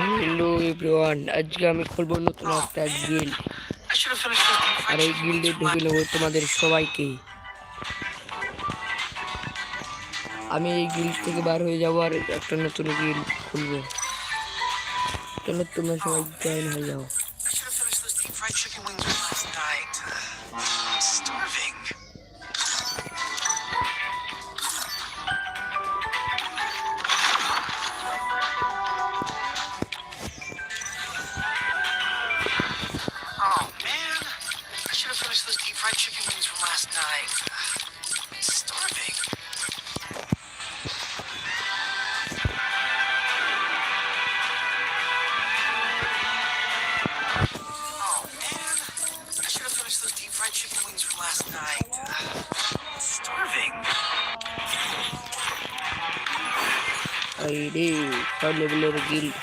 Hello everyone আজকে আমি খুলবো নতুন একটা গিল্ড আর এই গিল্ডে ঢুকে নেব তোমাদের সবাইকে। আমি এই গিল্ড থেকে বার হয়ে যাব আর একটা নতুন গিল্ড খুলবো। চলো তোমরা সবাই জয়েন হয়ে যাও। I chicken wings from last night. Oh, I starving. Should have finished those deep fried chicken wings from last night. I do. I did. A little guilt.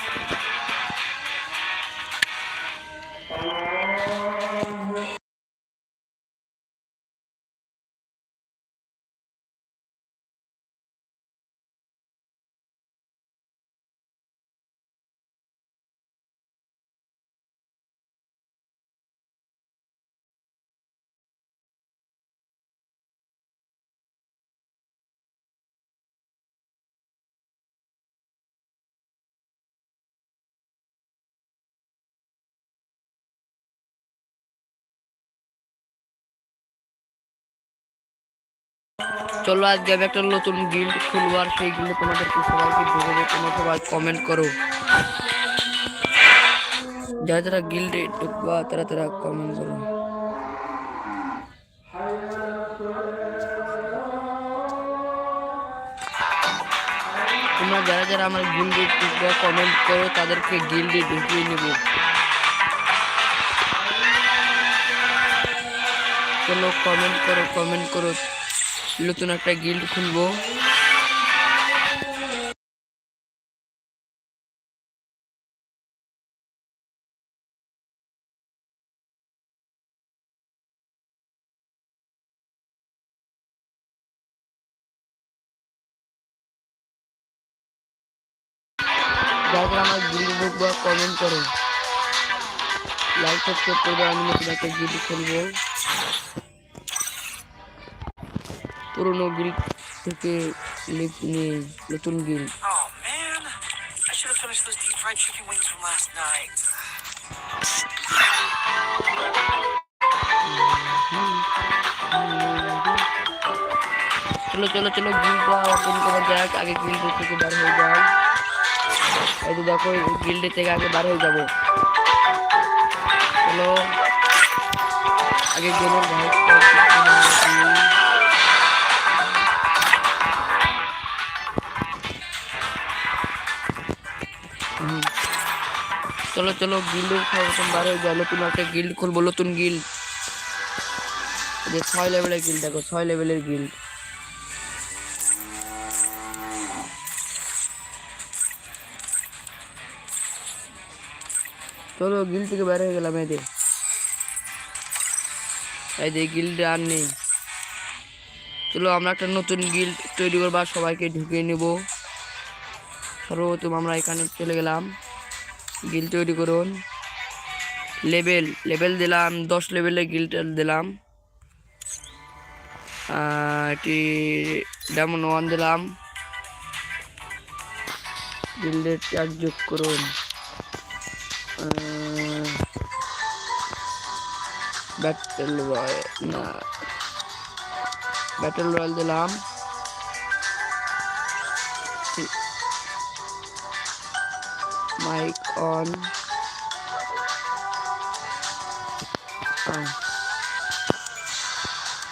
চলো আজকে আমি একটা নতুন গিল্ড খুলবো আর সেই গিল্ডে তোমাদেরকে সবাইকে ঢুকে দেবো তোমরা সবাই কমেন্ট করো। যারা যারা গিল্ডে ঢুকবা, তারা তারা কমেন্ট করো। তোমরা যারা যারা আমার গিল্ডে ঢুকবা কমেন্ট করো, তাদেরকে গিল্ডে ঢুকিয়ে নেব। চলো কমেন্ট করো কমেন্ট করো। নতুন একটা গিল্ড খুলবো। গিল্ড ঢুকবা কমেন্ট করো লাইক সাবস্ক্রাইব করবে আমি নতুন একটা গিল্ড খুলবো। পুরোনো গিল্ড থেকে লিফট নিয়ে নতুন গিল্ড Oh. চলো চলো চলো গিল্ডটা ওপেন করা যাক আগে গিল্ড থেকে বার হয়ে যাও এই তো দেখো গিল্ড থেকে আগে বার হয়ে যাব। চলো আগে গেমের ভাই চলো চলো গিল্ড সর্বপ্রথম বার হয়ে যাও নতুন একটা গিল্ড খুলবো, নতুন গিল্ড যে ছয় লেভেলের গিল্ড দেখো, ছয় লেভেলের গিল্ড চলো গিল থেকে বের হয়ে গেলাম এদের। এই যে গিল্ড আর নেই। চলো, আমরা একটা নতুন গিল্ড তৈরি করব সবাইকে ঢুকিয়ে নেব। সর্বপ্রথম আমরা এখানে চলে গেলাম। গিল তৈরি করুন। লেভেল লেভেল দিলাম, দশ লেভেলের গিল্ড দিলাম। এটি ডায়মন্ড ওয়ান দিলাম। গিল্ডের চার্জ যোগ করুন। ব্যাটেল রয় না ব্যাটেল রয়্যাল দিলাম। মাইক অন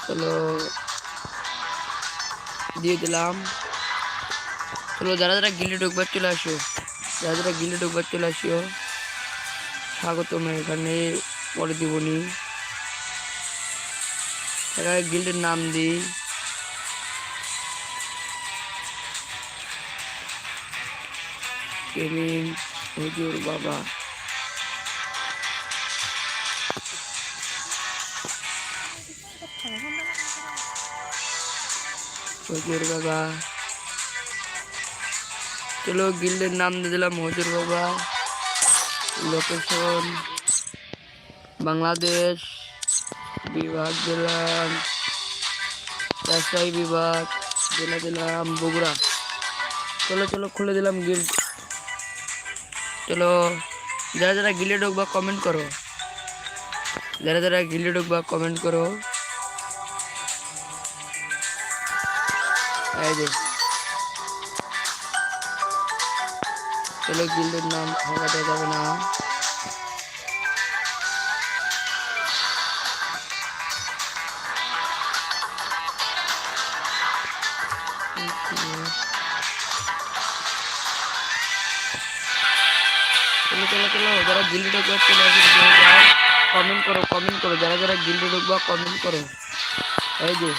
চলো দিয়ে দিলাম। চলো, যারা যারা গিল্ডে ঢুকবার চলে আসো। যারা যারা গিল্ডে ঢুকবার চলে আসিও স্বাগতম এখানে, পরে দিবনি। এখানে গিল্ডের নাম দিই। গেমিং হুজুর বাবা হুজুর বাবা চলো গিল্ডের নাম দিয়ে দিলাম হুজুর বাবা লোকেশন বাংলাদেশ বিভাগ দিলাম রাজশাহী বিভাগ জেলা দিলাম বগুড়া চলো চলো খুলে দিলাম গিল্ড চলো, যারা যারা গিলে ঢুকবা কমেন্ট করো। যারা যারা গিলে ঢুকবা কমেন্ট করো। এই যে। চলো গিল্ডের নাম হওয়াটা যাবে না। চলো চলো চলো যারা গিল্ডে ঢুকবা চলে আসে কমেন্ট করো কমেন্ট করো। যারা যারা গিল্ডে ঢুকবা কমেন্ট করো। এই যে।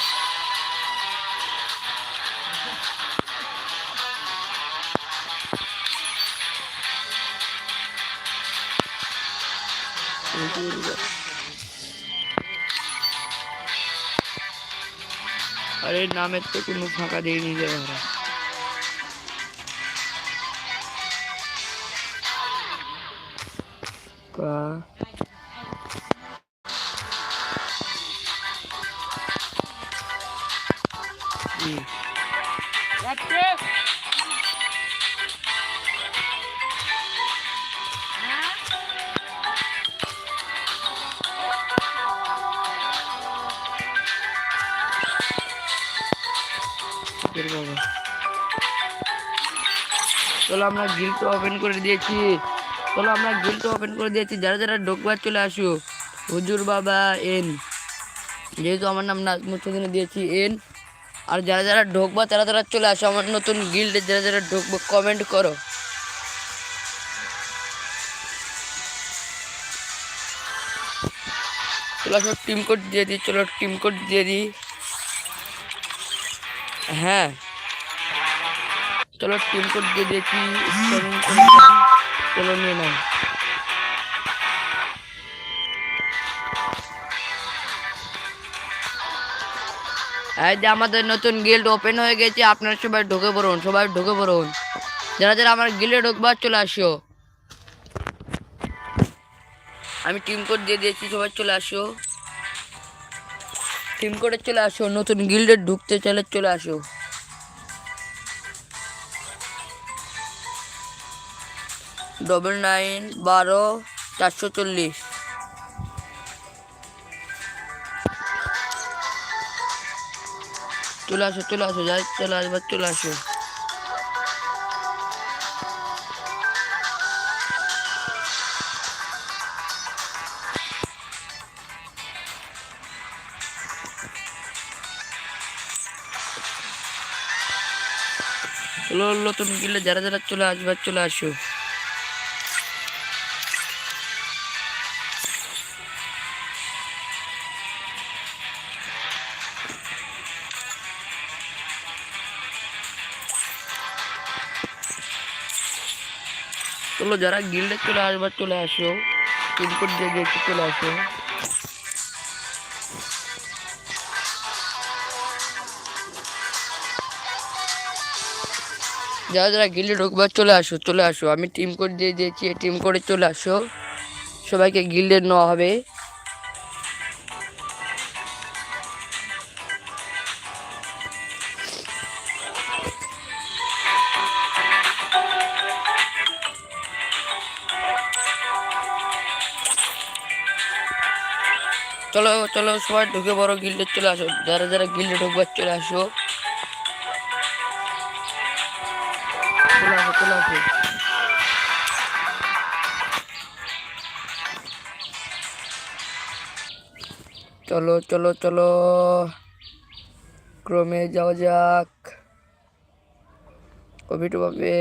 আরে, নামের তো কোনো ফাঁকা দিয়ে নিয়ে যাবে ওরা। কা। চলো আমরা গিল্ড ওপেন করে দিয়েছি চলো আমরা গিল্ড ওপেন করে দিয়েছি। যারা যারা ঢোকবার চলে আসো। হুজুর বাবা, এন। যেহেতু আমার নাম নাজমুদ্দিনে দিয়েছি, এন। আর যারা যারা ঢোকবা তারা তারা চলে আসো। আমার নতুন গিল্ডে যারা যারা ঢুকবো কমেন্ট করো। চলো আসো টিম কোড দিয়ে দিই, চলো টিম কোড দিয়ে দিই। হ্যাঁ। চলো টিম কোড দিয়ে দিয়েছি। এই যে আমাদের নতুন গিল্ড ওপেন হয়ে গেছে, আপনারা সবাই ঢুকে পড়ুন, সবাই ঢুকে পড়ুন। যারা যারা আমার গিল্ডে ঢুকবার চলে আসো। আমি টিম কোড দিয়ে দিয়েছি, সবাই চলে আসো। টিম কোডে চলে আসো, নতুন গিল্ডে ঢুকতে চলে চলে আসো। ডবল নাইন বারো চারশো চল্লিশ। চলে আসো চলে আসো যাই চলে আসবার চলে আসো চলো নতুন গিলে যারা যারা চলে আসবার চলে আসো চলো যারা গিল্ডে চলে আসবার চলে আসো। পিনকোড দিয়ে দিয়েছি চলে আসো। যারা যারা গিল্ডে ঢুকবার চলে আসো চলে আসো। আমি টিম কোড দিয়ে দিয়েছি টিম কোডে চলে আসো। সবাইকে গিল্ডে নেওয়া হবে। চলো চলো সবাই ঢুকে বড় গিল্ডে চলে আসো। যারা যারা গিল্ডে ঢুকবার চলে আসো চলে চলে আসো। চলো চলো চলো। ক্রমে যাওয়া যাক। কবিটু পাবে